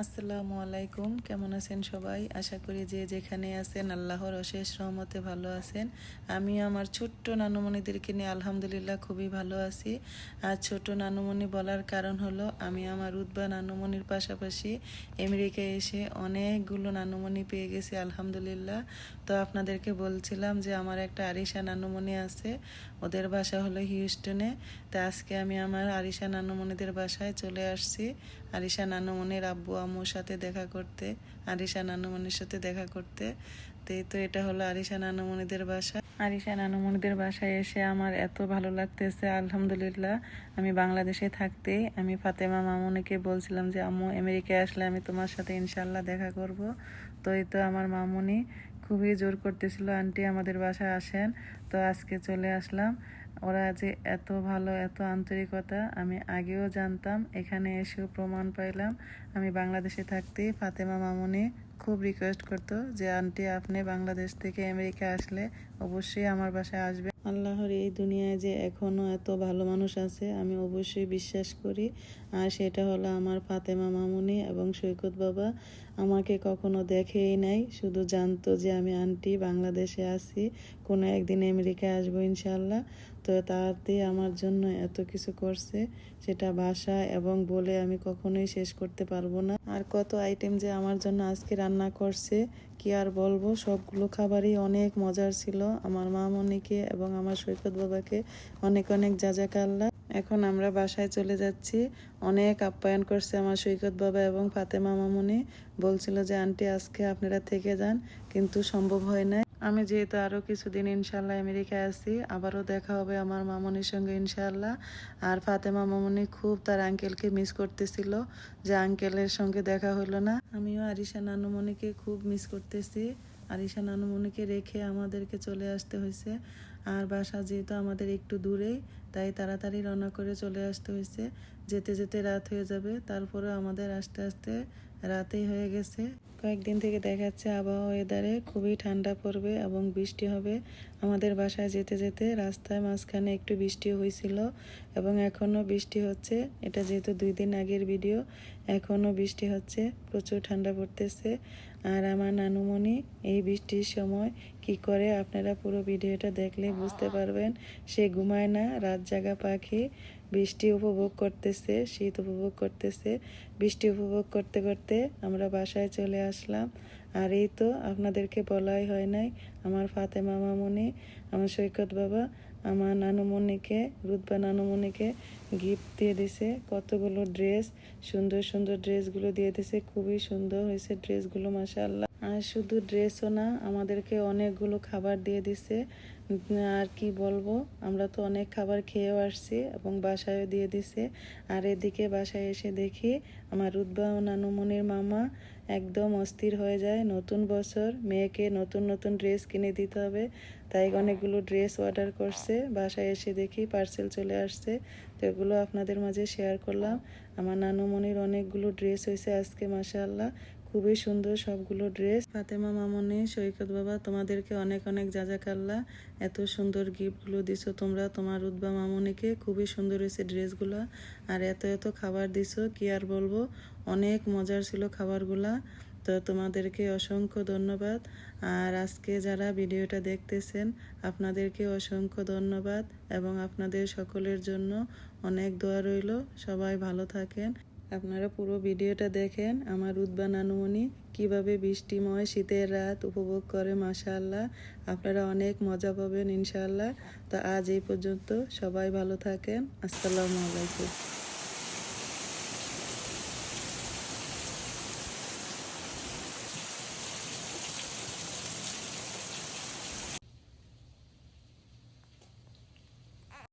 আসসালামু আলাইকুম, কেমন আছেন সবাই? আশা করি যে যেখানে আছেন আল্লাহর অশেষ রহমতে ভালো আছেন। আমি আমার ছোট্ট নানুমণিদেরকে নিয়ে আলহামদুলিল্লাহ খুবই ভালো আছি। আর ছোট নানুমণি বলার কারণ হলো, আমি আমার উদ্বা নানুমণির পাশাপাশি আমেরিকায় এসে অনেকগুলো নানুমণি পেয়ে গেছি, আলহামদুলিল্লাহ। তো আপনাদেরকে বলছিলাম যে আমার একটা আরিশা নানুমণি আছে, ওদের বাসা হলো হিউস্টনে। তো আজকে আমি আমার আরিশা নানুমণিদের বাসায় চলে আসছি। আরিশা নানুমণির আব্বু আম্মুর সাথে দেখা করতে, আরিশা নানুমণির সাথে দেখা করতে। তো এই তো এটা হলো আরিশা নানুমণিদের বাসা। আরিশা নানুমণিদের বাসায় এসে আমার এত ভালো লাগতেছে, আলহামদুলিল্লাহ। আমি বাংলাদেশে থাকতে, আমি ফাতেমা মামুনিকে বলছিলাম যে, আম্মু, আমেরিকায় আসলে আমি তোমার সাথে ইনশাল্লাহ দেখা করব। তো এই তো আমার মামুনি খুবই জোর করতেছিল, আন্টি আমাদের বাসায় আসেন। তো আজকে চলে আসলাম। ওরা যে এত ভালো, এত আন্তরিকতা, আমি আগেও জানতাম, এখানে এসেও প্রমাণ পাইলাম। আমি বাংলাদেশে থাকতেই ফাতেমা মামুনি খুব রিকোয়েস্ট করতো যে, আন্টি, আপনি বাংলাদেশ থেকে আমেরিকা আসলে অবশ্যই আমার বাসায় আসবে আল্লাহর এই দুনিয়ায় যে এখনও এত ভালো মানুষ আছে, আমি অবশ্যই বিশ্বাস করি। আর সেটা হলো আমার ফাতেমা মামুনি এবং সৈকত বাবা আমাকে কখনো দেখেই নাই। শুধু জানতো যে, আমি আন্টি বাংলাদেশে আছি, কোনো একদিন আমেরিকায় আসব ইনশাল্লাহ তো তাতে আমার জন্য এত কিছু করছে, সেটা ভাষা এবং বলে আমি কখনোই শেষ করতে পারব না। আর কত আইটেম যে আমার জন্য আজকে রান্না করছে, কি আর বলব? সবগুলো খাবারই অনেক মজার ছিল। আমার মা মনিকে এবং আমার সৈকত বাবাকে অনেক অনেক যাজাকাল্লা এখন আমরা বাসায় চলে যাচ্ছি। অনেক আপ্যায়ন করছে আমার সৈকত বাবা এবং ফাতেমা মামুনি। বলছিল যে, আন্টি, আজকে আপনারা থেকে যান, কিন্তু সম্ভব হয় না আমি যেহেতু আরও কিছুদিন ইনশাল্লাহ আমেরিকায় আছি, আবারও দেখা হবে আমার মামনির সঙ্গে ইনশাল্লাহ আর ফাতেমা মামনি খুব তার আঙ্কেলকে মিস করতেছিল, যে আঙ্কেলের সঙ্গে দেখা হলো না। আমিও আরিশা নানুমণিকে খুব মিস করতেছি। আরিশা নানুমণিকে রেখে আমাদেরকে চলে আসতে হয়েছে। আর বাসা যেহেতু আমাদের একটু দূরেই তাই তাড়াতাড়ি রওনা করে চলে আসতে হয়েছে। যেতে যেতে রাত হয়ে যাবে তারপরে আমাদের আস্তে আস্তে রাতেই হয়ে গেছে। কয়েকদিন থেকে দেখাচ্ছে আবহাওয়া ওয়েদারে খুবই ঠান্ডা পড়বে এবং বৃষ্টি হবে। আমাদের বাসায় যেতে যেতে রাস্তায় মাঝখানে একটু বৃষ্টি হয়েছিল এবং এখনও বৃষ্টি হচ্ছে। এটা যেহেতু দুই দিন আগের ভিডিও এখনও বৃষ্টি হচ্ছে, প্রচুর ঠান্ডা পড়তেছে। আর আমার নানুমণি এই বৃষ্টির সময় কি করে আপনারা পুরো ভিডিওটা দেখলে বুঝতে পারবেন? সে ঘুমায় না, রাত জাগা পাখি, বৃষ্টি উপভোগ করতেছে, শীত উপভোগ করতেছে। বৃষ্টি উপভোগ করতে করতে আমরা বাসায় চলে আসলাম। আর এই তো আপনাদেরকে বলাই হয় নাই, আমার ফাতেমা মামুনি, আমার সৈকত বাবা, আমার নানুমণিকে রুদবা নানুমণিকে গিফট দিয়ে দিছে। কতগুলো ড্রেস সুন্দর সুন্দর ড্রেসগুলো দিয়ে দিছে, খুবই সুন্দর হয়েছে ড্রেসগুলো আর শুধু ড্রেসও না, আমাদেরকে অনেকগুলো খাবার দিয়ে দিছে। আর কি বলব, আমরা তো অনেক খাবার খেয়েও আসছি এবং বাসায়ও দিয়ে দিছে। আর এদিকে বাসায় এসে দেখি আমার রুদ্বা ও নানুমনির মামা একদম অস্থির হয়ে যায়। নতুন বছর, মেয়েকে নতুন নতুন ড্রেস কিনে দিতে হবে। তাই অনেকগুলো ড্রেস অর্ডার করছে। বাসায় এসে দেখি পার্সেল চলে আসছে। তো এগুলো আপনাদের মাঝে শেয়ার করলাম। আমার নানুমনির অনেকগুলো ড্রেস হয়েছে আজকে মাসাল্লাহ খুবই সুন্দর সবগুলো ড্রেস ফাতেমা মামনি, সৈকত বাবা, তোমাদেরকে অনেক অনেক জাজাকাল্লা। এত সুন্দর গিফটগুলো দিছো তোমরা, তোমার উদ্বা মামনিকে। খুবই সুন্দর হয়েছে ড্রেসগুলো। আর এত এত খাবার দিছো, কি আর বলব? অনেক মজার ছিল খাবারগুলা। তো তোমাদেরকে অসংখ্য ধন্যবাদ। আর আজকে যারা ভিডিওটা দেখতেছেন, আপনাদেরকে অসংখ্য ধন্যবাদ এবং আপনাদের সকলের জন্য অনেক দোয়া রইল। সবাই ভালো থাকেন। আপনারা পুরো ভিডিওটা দেখেন আমার উদ্বা নানুমণি কীভাবে বৃষ্টিময় শীতের রাত উপভোগ করে, মাশাআল্লাহ। আপনারা অনেক মজা পাবেন ইনশাল্লাহ তো আজ এই পর্যন্ত সবাই ভালো থাকেন। আসসালামু আলাইকুম।